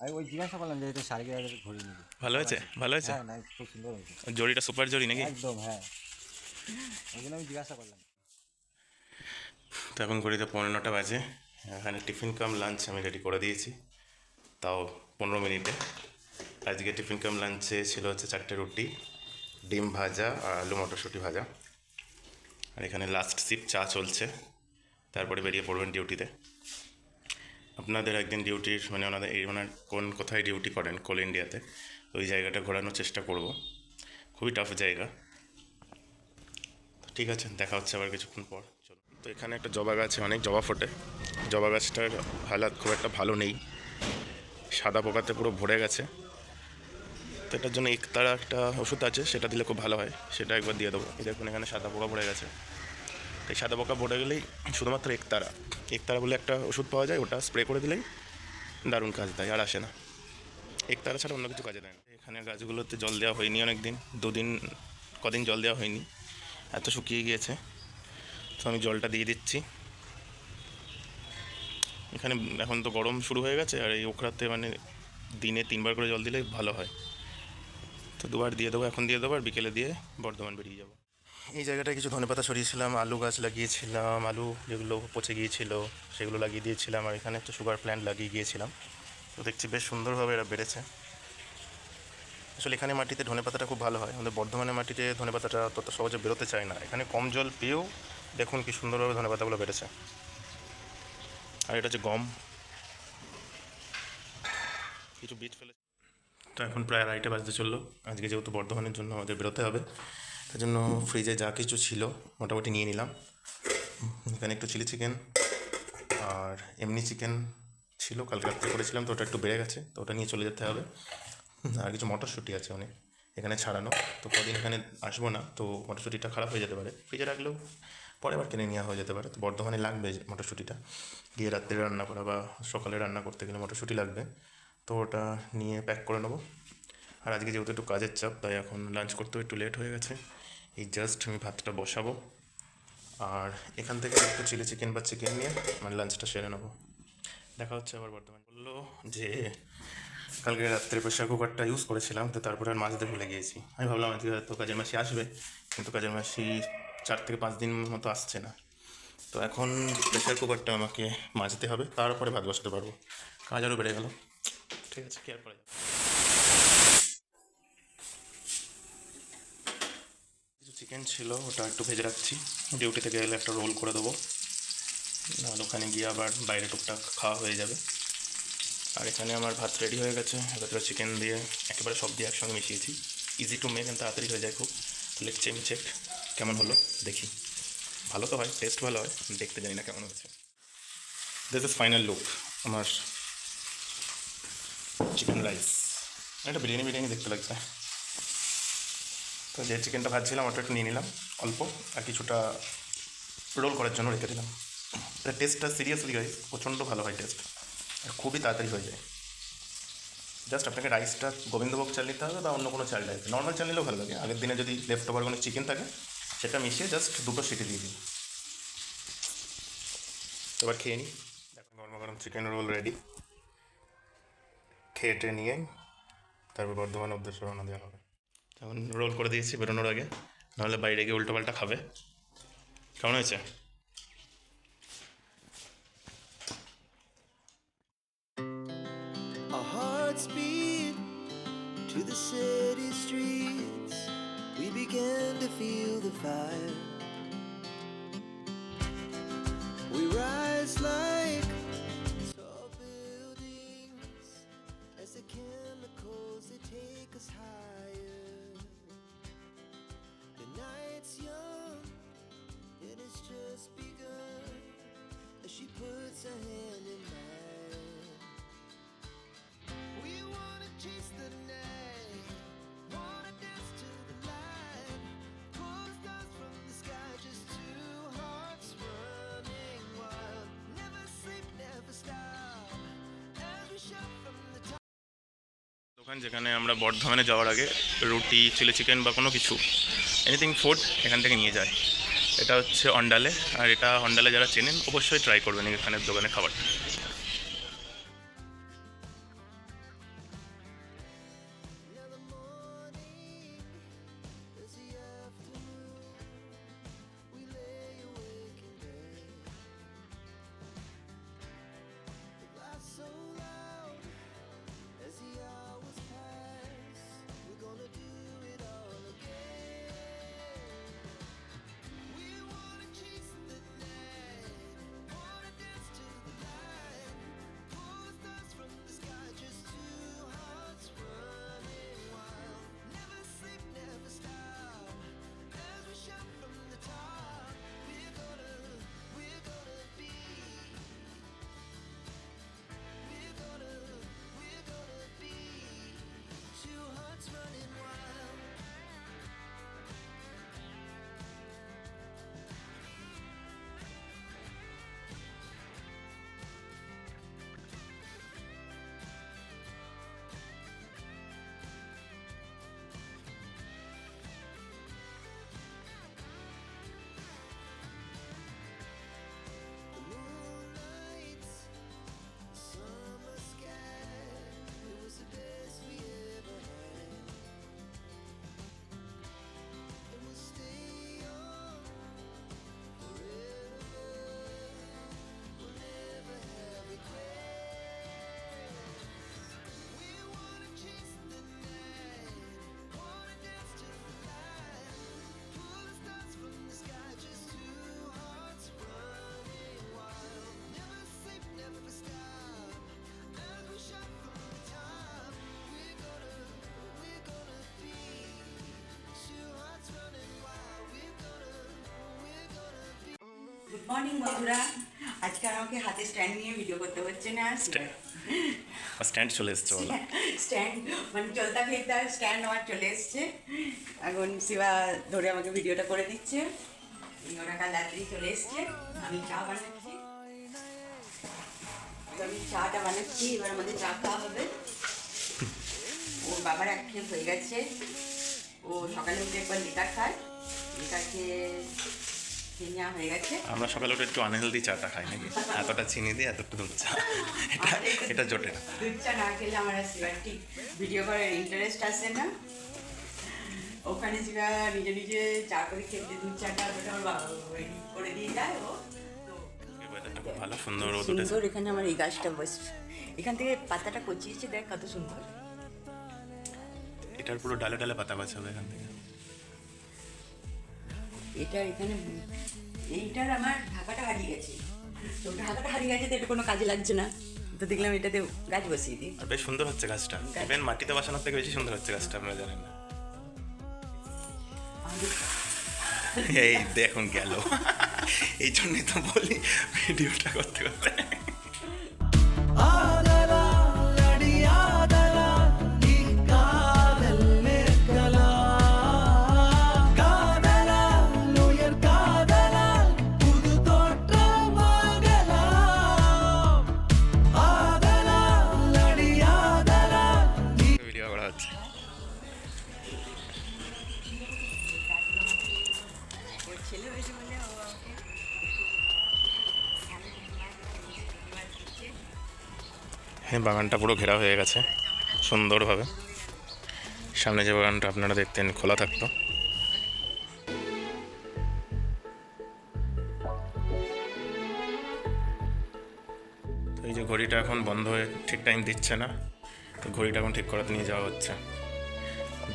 আমি ওই জিজ্ঞাসা করলাম যে এটা শাড়ি ঘুরি নিবি ভালো হয়েছে? ভালো হয়েছে? হ্যাঁ না খুব সুন্দর হয়েছে। জড়িটা সুপার জড়ি নাকি? একদম হ্যাঁ। ওই জন্য আমি জিজ্ঞাসা করলাম। তো এখন ঘড়িতে পনেরো নটা বাজে। এখানে টিফিন কাম লাঞ্চ আমি রেডি করে দিয়েছি। তাও পনেরো মিনিটে। আজকে টিফিন কাম লাঞ্চে ছিল হচ্ছে চারটে রুটি ডিম ভাজা আর আলু মটরশুঁটি ভাজা। আর এখানে লাস্ট সিপ চা চলছে। তারপরে বেরিয়ে পড়বেন ডিউটিতে আপনাদের একদিন ডিউটির মানে ওনাদের এই ওনার কোন কোথায় ডিউটি করেন কোল ইন্ডিয়াতে ওই জায়গাটা ঘোরানোর চেষ্টা করব। খুবই টাফ জায়গা। ঠিক আছে, দেখা হচ্ছে আবার কিছুক্ষণ পর। চলো তো এখানে একটা জবা গাছে অনেক জবা ফোটে। জবা গাছটার হালাত খুব একটা ভালো নেই। সাদা পোকাতে পুরো ভরে গেছে। তো এটার জন্য একতারা একটা ওষুধ আছে, সেটা দিলে খুব ভালো হয়। সেটা একবার দিয়ে দেবো। দেখুন, এখানে সাদা পোকা ভরে গেছে। তো এই সাদা পোকা ভরে গেলেই শুধুমাত্র একতারা। একতারা বলে একটা ওষুধ পাওয়া যায়, ওটা স্প্রে করে দিলেই দারুণ কাজ দেয়, আর আসে না। একতারা ছাড়া অন্য কিছু কাজে দেয় না। এখানে গাছগুলোতে জল দেওয়া হয়নি অনেক দিন দুদিন, কদিন জল দেওয়া হয়নি, এত শুকিয়ে গিয়েছে। তো আমি জলটা দিয়ে দিচ্ছি। এখানে এখন তো গরম শুরু হয়ে গেছে, আর এই ওখরাতে মানে দিনে তিনবার করে জল দিলে ভালো হয়। তো দুবার দিয়ে দেবো, এখন দিয়ে দেবো, আর বিকেলে দিয়ে বর্ধমান বেরিয়ে যাব। এই জায়গাটায় কিছু ধনেপাতা সরিয়েছিলাম আলু গাছ লাগিয়েছিলাম, আলু যেগুলো পচে গিয়েছিল সেগুলো লাগিয়ে দিয়েছিলাম আর এখানে একটা সুগার প্ল্যান্ট লাগিয়ে গিয়েছিলাম। তো দেখছি বেশ সুন্দরভাবে এরা বেড়েছে। আসলে এখানে মাটিতে ধনেপাতাটা খুব ভালো হয়। আমাদের বর্ধমানের মাটিতে ধনেপাতাটা তত সহজে বেরোতে চায় না। এখানে কম জল পেয়েও দেখুন কি সুন্দরভাবে ধনেপাতাগুলো বেড়েছে। আর এটা হচ্ছে গম। কিছু বীজ ফেলে তো এখন প্রায় আড়াইটা বাজতে চলল। আজকে যেহেতু বর্ধমানের জন্য আমাদের বেরোতে হবে। তার জন্য ফ্রিজে যা কিছু ছিল মোটামুটি নিয়ে নিলাম। এখানে একটু চিলি চিকেন আর এমনি চিকেন ছিল, কালকে রাত্রে করেছিলাম তো ওটা একটু বেড়ে গেছে, তো ওটা নিয়ে চলে যেতে হবে। আর কিছু মটরশুঁটি আছে অনেক, এখানে ছাড়ানো, তো কদিন এখানে আসব না, তো মটরশুঁটিটা খারাপ হয়ে যেতে পারে। ফ্রিজে রাখলেও পরে আবার কিনে নেওয়া হয়ে যেতে পারে, তো বর্ধমানে লাগবে মটরশুঁটিটা। গিয়ে রাত্রে রান্না করা বা সকালে রান্না করতে গেলে মটরশুঁটি লাগবে, তো ওটা নিয়ে প্যাক করে নেব। আর আজকে যেহেতু একটু কাজের চাপ, তাই এখন লাঞ্চ করতেও একটু লেট হয়ে গেছে। এই জাস্ট আমি ভাতটা বসাবো। আর এখান থেকে একটু চিলি চিকেন বা চিকেন নিয়ে মানে লাঞ্চটা সেরে নেব। দেখা হচ্ছে আবার বর্ধমান বলল যে, কালকে রাত্রে প্রেশার কুকারটা ইউজ করেছিলাম, তো তারপরে আর মাজতে ভুলে গিয়েছি। আমি ভাবলাম আজকে হয়তো কাজের মাসি আসবে, কিন্তু কাজের মাসি চার থেকে পাঁচ দিন মতো আসছে না। তো এখন প্রেশার কুকারটা আমাকে মাজতে হবে, তারপরে ভাত বসাতে পারব। কাজ আরও বেড়ে গেল। ঠিক আছে কি আর করা যাবে চিকেন ছিল, ওটা একটু ভেজে রাখছি। ডিউটি থেকে এলে একটা রোল করে দেবো। নাহলে ওখানে গিয়ে আবার বাইরে টুকটাক খাওয়া হয়ে যাবে। আর এখানে আমার ভাত রেডি হয়ে গেছে। ভেতরে চিকেন দিয়ে একেবারে সব দিয়ে একসঙ্গে মিশিয়েছি। ইজি টু মেক তাড়াতাড়ি হয়ে যায় খুব। লেগ চেক চেক কেমন হলো? দেখি। ভালো তো হয় টেস্ট ভালো হয়। দেখতে জানি না কেমন হয়েছে। দিস ইজ ফাইনাল লুক আমার চিকেন রাইস একটা বিরিয়ানি বিরিয়ানি দেখতে লাগছে। তো যে চিকেনটা ভাজছিলাম ওটা একটু নিয়ে নিলাম, অল্প, আর কিছুটা রোল করার জন্য রেখে দিলাম। টেস্টটা সিরিয়াসলি গাইস প্রচণ্ড ভালো হয় টেস্ট আর খুবই তাড়াতাড়ি হয়ে যায়। জাস্ট আপনাকে রাইসটা গোবিন্দভোগ চাল নিতে হবে বা অন্য কোনো চাল লাগবে নর্মাল চাল নিলেও ভালো লাগে। আগের দিনে যদি লেফট ওভার কোনো চিকেন থাকে, সেটা মিশিয়ে জাস্ট দুটো সিটি দিয়ে দিন। এবার খেয়ে নিই। এখন গরম গরম চিকেন রোল রেডি খেয়ে নিয়ে তারপর বর্ধমান উদ্দেশ্যে রওনা দেওয়া হবে। এখন রোল করে দিয়েছি বেরোনোর আগে নাহলে বাইরে গিয়ে উল্টোপাল্টা খাবে কেমন হয়েছে to the city streets. We began to feel the fire. We rise like দোকান যেখানে আমরা বর্ধমানে যাওয়ার আগে রুটি, চিলি চিকেন বা কোনো কিছু এনিথিং ফুড এখান থেকে নিয়ে যায় এটা হচ্ছে অন্ডালে আর এটা অন্ডালে যারা চেনেন অবশ্যই ট্রাই করবেন এখানের দোকানে খাবার মর্নিং বন্ধুরা আজকে আমাকে হাতে স্ট্যান্ড নিয়ে ভিডিও করতে হচ্ছে না? স্ট্যান্ড চলে এসছে স্ট্যান্ড মানে চলতা ফিরতা স্ট্যান্ড আমার চলে এসছে। এখন শিবা ধরে আমাকে ভিডিওটা করে দিচ্ছে। ওরা কাল রাত্রি চলে এসছে। আমি চা বানাচ্ছি। আমি চাটা বানাচ্ছি এবার আমাদের চা খাওয়া হবে। ওর বাবার অ্যাক্সিডেন্ট হয়ে গেছে। ও সকালে উঠে একবার লিকার খায়। লিকার খেয়ে আমরা সকালে উঠে একটু আনহেলদি চাটা খাই নাকি? এতটা চিনি দিয়ে এতটা দুধ চা। এটা এটা জোটে না। দুধ চা না খেলে আমার ঠিক ভিডিও করার ইন্টারেস্ট আসে না। ওখানে শিবা নিজে নিজে চা করে খেতে দুধ চাটা ওটা আমার বাবা করে দিয়ে যায় ও। ভালো সুন্দর সুন্দর এখানে আমার এই গাছটা বস এখান থেকে পাতাটা কচিয়েছে দেখ কত সুন্দর। এটার পুরো ডালে ডালে পাতা বাঁচাবে এখান থেকে। এটা এখানে এইটার আমার ঢাকাটা হারিয়ে গেছে। তো ঢাকাটা হারিয়ে গেছে তো এটা কোনো কাজে লাগছে না। তো দেখলাম এটাতে গাছ বসিয়ে দিই। আর বেশ সুন্দর হচ্ছে গাছটা। ইভেন মাটিতে বসানোর থেকে বেশি সুন্দর হচ্ছে গাছটা আমরা জানেন না। এই দেখুন গেল। এই জন্যই তো বলি ভিডিওটা করতে করতে। বাগানটা পুরো ঘেরা হয়ে গেছে, সুন্দরভাবে। সামনে যে বাগানটা আপনারা দেখতেন, খোলা থাকতো। এই যে ঘড়িটা এখন বন্ধ হয়ে ঠিক টাইম দিচ্ছে না, তো ঘড়িটা এখন ঠিক করাতে নিয়ে যাওয়া হচ্ছে।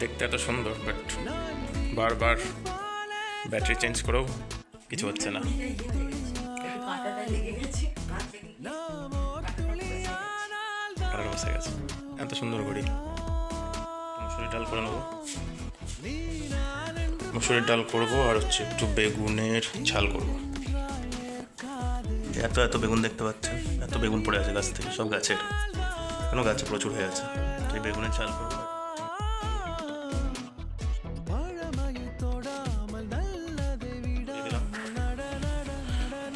দেখতে এত সুন্দর বাট বারবার ব্যাটারি চেঞ্জ করেও কিছু হচ্ছে না। কালার বসে গেছে। এত সুন্দর ঘড়ি মুসুরি ডাল করে নেব। মুসুরির ডাল করব আর হচ্ছে একটু বেগুনের ঝাল করব। এত এত বেগুন দেখতে পাচ্ছেন? এত বেগুন পড়ে আছে গাছ থেকে, সব গাছের। কোনো গাছে প্রচুর হয়ে আছে। এই বেগুনের ঝাল করব।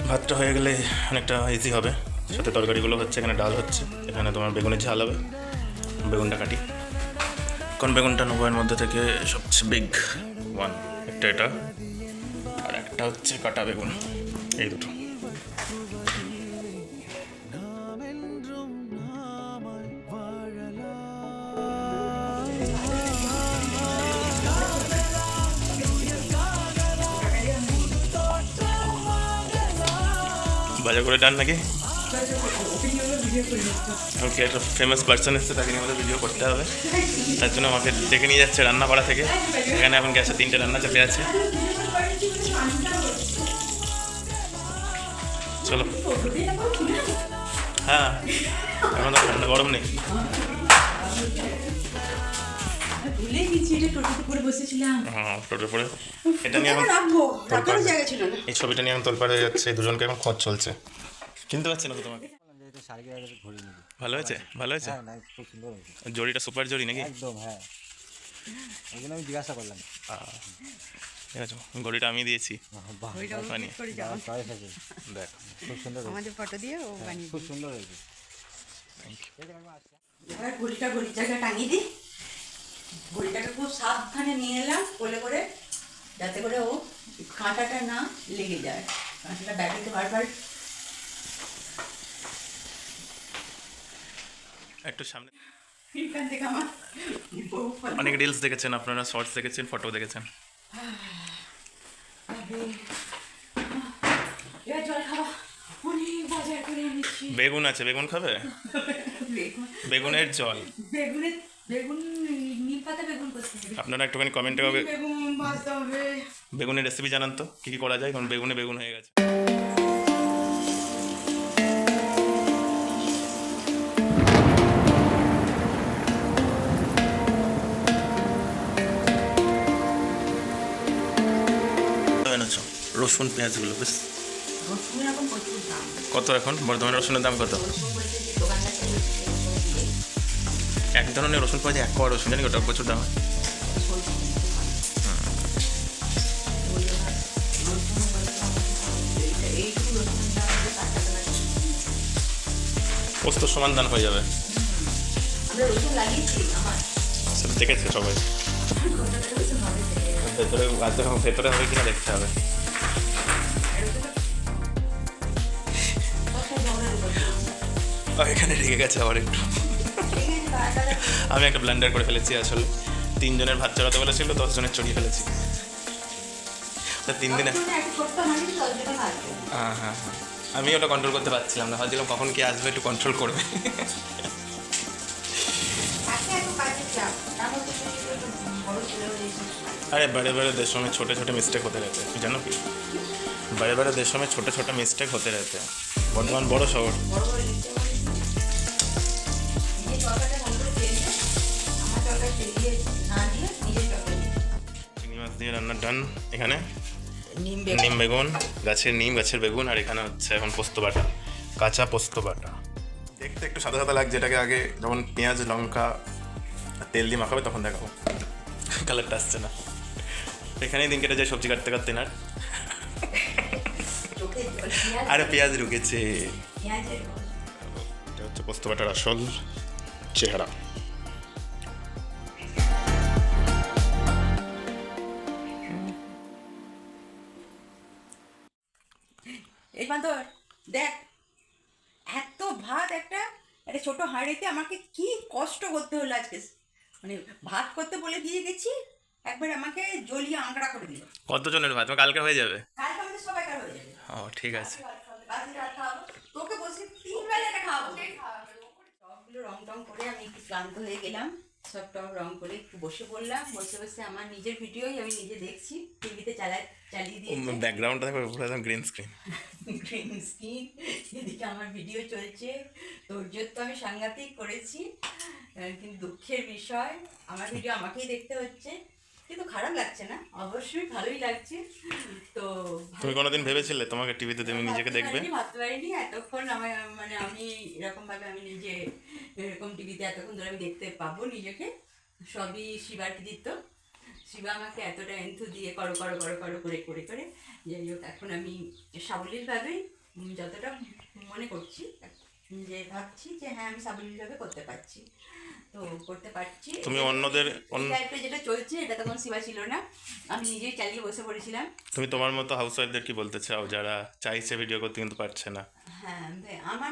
ভাতটা হয়ে গেলে অনেকটা ইজি হবে। সাথে তরকারিগুলো হচ্ছে, এখানে ডাল হচ্ছে। এখানে তোমার বেগুনের ঝাল হবে। বেগুনটা কাটি। কারণ বেগুনটা নেব এর মধ্যে থেকে সবচেয়ে বিগ ওয়ান একটা এটা আর একটা হচ্ছে কাটা বেগুন। এই দুটো। বাজার করে ডান নাকি? ওকে একটা ফেমাস পার্সন এসছে তাকে নিয়ে আমাদের ভিডিও করতে হবে তার জন্য আমাকে ডেকে নিয়ে যাচ্ছে রান্নাপাড়া থেকে এখানে এখন গ্যাসে তিনটে রান্না চাপে আছে চলো হ্যাঁ এখন তো ঠান্ডা গরম নেই হ্যাঁ এই ছবিটা নিয়ে এখন তোলপাড় যাচ্ছে দুজনকে এখন খোঁজ চলছে চিনতে পারছি না তো তোমাকে বললাম যে এটা শাড়ি ঘড়ি নিবি। ভালো হয়েছে? ভালো হয়েছে? হ্যাঁ না খুব সুন্দর হয়েছে। জড়িটা সুপার জড়ি নাকি? একদম হ্যাঁ। ওই জন্য আমি জিজ্ঞাসা করলাম। ঠিক আছে ঘড়িটা আমি দিয়েছি। দেখ। খুব সুন্দর হয়েছে। আমাদের ফটো দিয়ে ও বানিয়ে খুব সুন্দর হয়েছে। এবার ঘড়িটা ঘড়ির জায়গায় টাঙিয়ে দিই। ঘড়িটাকে খুব সাবধানে নিয়ে এলাম কোলে করে যাতে করে ও কাঁটাটা না লেগে যায়। কাঁটাটা ব্যাটারিতে বারবার একটু সামনে। অনেক রিলস দেখেছেন আপনারা শর্টস দেখেছেন ফটো দেখেছেন। বেগুন আছে বেগুন খাবে? বেগুনের জল। বেগুনের বেগুন আপনারা একটুখানি কমেন্টে বেগুনের রেসিপি জানান তো কী কী করা যায়? কারণ বেগুনে বেগুন হয়ে গেছে। রসুন পেঁয়াজগুলো বেশ। কত এখন? বর্ধমানের রসুনের দাম কত? এক ধরনের রসুন পাওয়া যায় এক কোয়া রসুন জানি ওটা প্রচুর দাম। পোস্ত সমান দান হয়ে যাবে। সেটা দেখেছে সবাই। ভেতরে ভেতরে হবে কিনা দেখতে হবে। এখানে রেগে গেছে আবার একটু ঠিক আছে, তাড়াতাড়ি আমি একটা ব্লেন্ডার করে ফেলেছি আসলে তিনজনের ভাত চড়াতে বলেছিল দশজনের চড়িয়ে ফেলেছি তা তিন দিনে দশজনে একটা ছোট্ট হাঁড়ি, দশজনে ভাত দেবে। হ্যাঁ হ্যাঁ হ্যাঁ আমি ওটা কন্ট্রোল করতে পারছিলাম না ভাবছিলাম কখন কি আসবে একটু কন্ট্রোল করবে থাকে এত কাজের চাপ, তার মধ্যে যদি একটু বড় ছেলে হয়ে এসেছে। আরে বারে বারে দেশ সময় ছোটো ছোটো মিস্টেক হতে रहते हैं জানো কি বারে বারে দেশ সময় ছোটো ছোটো মিস্টেক হতে रहते हैं বর্ধমান বড় শহর চিংড়ি মাছ দিয়ে রান্না ডান এখানে। নিম নিম বেগুন গাছের নিম গাছের বেগুন আর এখানে হচ্ছে এখন পোস্ত বাটা কাঁচা পোস্ত বাটা। দেখতে একটু সাদা সাদা লাগছে এটাকে আগে যখন পেঁয়াজ লঙ্কা তেল দিয়ে মাখাবে তখন দেখাবো। কালারটা আসছে না। এখানেই দিন কেটে যায় সবজি কাটতে কাটতে না। আরে পেঁয়াজ ঢুকেছে এটা হচ্ছে পোস্ত বাটার আসল চেহারা। একটা আমাকে কি কষ্ট করতে হলো আজকে? মানে ভাত করতে বলে দিয়ে গেছি একবার আমাকে জলিয়ে আংড়া করে দিল। কতজনের ভাত? কালকে হয়ে যাবে? কালকে আমাদের সবাইকার হয়ে যাবে। ও ঠিক আছে। তোকে বসে তিন বেলা এটা খাওয়াবো। সবগুলো রং টং করে আমি একটু ক্লান্ত হয়ে গেলাম। সব টপ রং করে একটু বসে পড়লাম। বসে বসে আমার নিজের ভিডিওই আমি নিজে দেখছি। টিভিতে চালা চালিয়ে দিয়ে ব্যাকগ্রাউন্ডটা দেখো পুরো একদম গ্রিন স্ক্রিন গ্রিন স্ক্রিন এদিকে আমার ভিডিও চলছে। ধৈর্য তো আমি সাংঘাতিক করেছি। কিন্তু দুঃখের বিষয় আমার ভিডিও আমাকেই দেখতে হচ্ছে। কিন্তু খারাপ লাগছে না অবশ্যই ভালোই লাগছে। তো তুমি কোনোদিন ভেবেছিলে তোমাকে টিভিতে তুমি নিজেকে দেখবে? ভাবতে পারিনি। এতক্ষণ আমার মানে আমি এরকম ভাবে আমি নিজে এরকম টিভিতে এতক্ষণ ধরে আমি দেখতে পাবো নিজেকে। সবই শিবার কৃতিত্ব। শিবা আমাকে এতটা এন্থু দিয়ে করো করো করো করো করে করে করে। যাই হোক এখন আমি সাবলীলভাবে উম, যতটা মনে করছি যে ভাবছি যে হ্যাঁ আমি সাবলীলভাবে করতে পারছি। তো করতে পারছি। তুমি অন্যদের অন্য যেটা চলছে এটা তখন শিবা ছিল না। আমি নিজেই চালিয়ে বসে পড়েছিলাম। তুমি তোমার মতো হাউস ওয়াইফদের কি বলতে চাও? যারা চাইছে ভিডিও করতে কিন্তু পারছে না। হ্যাঁ আমার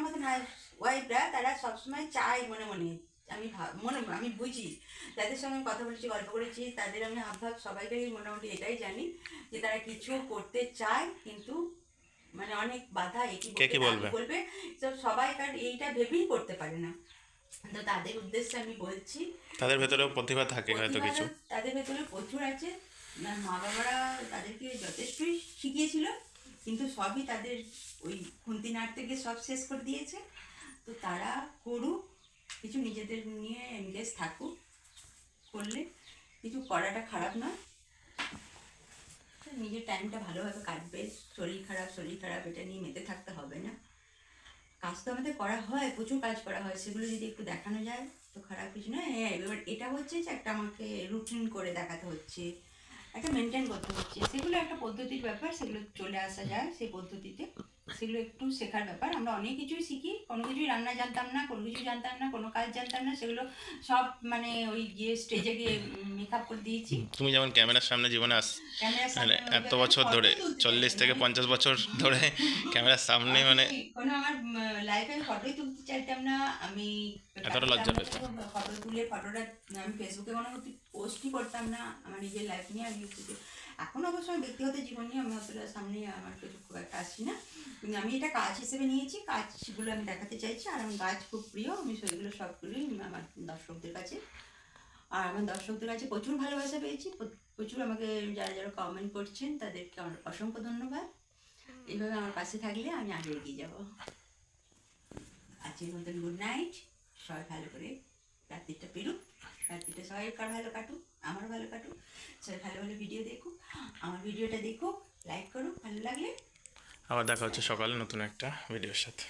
ওয়াইফরা তারা সবসময় চায় মনে মনে। আমি মনে আমি বুঝি। যাদের সঙ্গে কথা বলেছি গল্প করেছি তাদের আমি হাবভাব সবাইকেই মোটামুটি এটাই জানি যে তারা কিছু করতে চায় কিন্তু মানে অনেক বাধা কি বলবে, সবাই কারণ এইটা ভেবেই করতে পারে না। তো তাদের উদ্দেশ্যে আমি বলছি তাদের ভেতরেও প্রতিভা থাকে হয়তো কিছু। তাদের ভেতরে প্রচুর আছে। মা বাবারা তাদেরকে যথেষ্টই শিখিয়েছিল কিন্তু সবই তাদের ওই খুন্তি নাড়তে গিয়ে সব শেষ করে দিয়েছে। তো তারা করুক কিছু নিজেদের নিয়ে এনগেজ থাকুক করলে কিছু করাটা খারাপ নয়। নিজের টাইমটা ভালোভাবে কাটবে শরীর খারাপ শরীর খারাপ এটা নিয়ে মেতে থাকতে হবে না। কাজ তো আমাদের করা হয়, প্রচুর কাজ করা হয়, সেগুলো যদি একটু দেখানো যায় তো খারাপ কিছু নয়। হ্যাঁ এবার এটা হচ্ছে যে একটা আমাকে রুটিন করে দেখাতে হচ্ছে, একটা মেনটেন করতে হচ্ছে, সেগুলো একটা পদ্ধতির ব্যাপার, সেগুলো চলে আসা যায় সেই পদ্ধতিতে। সেগুলো একটু শেখার ব্যাপার। আমরা অনেক কিছুই শিখি কোনো কিছুই রান্না জানতাম না কোনো কিছু জানতাম না কোনো কাজ জানতাম না সেগুলো সব মানে ওই গিয়ে স্টেজে গিয়ে মেকআপ করে দিয়েছি। তুমি যেমন ক্যামেরার সামনে জীবনে আস মানে এত বছর ধরে চল্লিশ থেকে পঞ্চাশ বছর ধরে ক্যামেরার সামনে মানে কোনো আমার লাইফে আমি ফটোই তুলতে চাইতাম না। আমি এতটা লজ্জা পেতে? ফটো তুলে ফটোটা আমি ফেসবুকে কোনো পোস্টই করতাম না। আমার নিজের লাইফ নিয়ে ইউটিউবে এখন অবশ্য আমি ব্যক্তিগত জীবন নিয়ে আমি অতটা সামনে আমার কিছু খুব একটা আসছি না। কিন্তু আমি এটা কাজ হিসেবে নিয়েছি, কাজগুলো আমি দেখাতে চাইছি, আর আমার গাছ খুব প্রিয়, আমি সেগুলো সবগুলোই আমার দর্শকদের কাছে। আর আমার দর্শকদের কাছে প্রচুর ভালোবাসা পেয়েছি, প্র- প্রচুর আমাকে যারা যারা কমেন্ট করছেন, তাদেরকে আমার অসংখ্য ধন্যবাদ। এইভাবে আমার পাশে থাকলে আমি আগে এগিয়ে যাব। আজকের মতন গুড নাইট সবাই ভালো করে রাত্রিটা পেরুক। সবাই কার ভালো কাটুক, আমার ভালো কাটুক, সবাই ভালো ভালো ভিডিও দেখুক, আমার ভিডিওটা দেখুক লাইক করুক, ভালো লাগলে আবার দেখা হচ্ছে সকালে নতুন একটা ভিডিওর সাথে।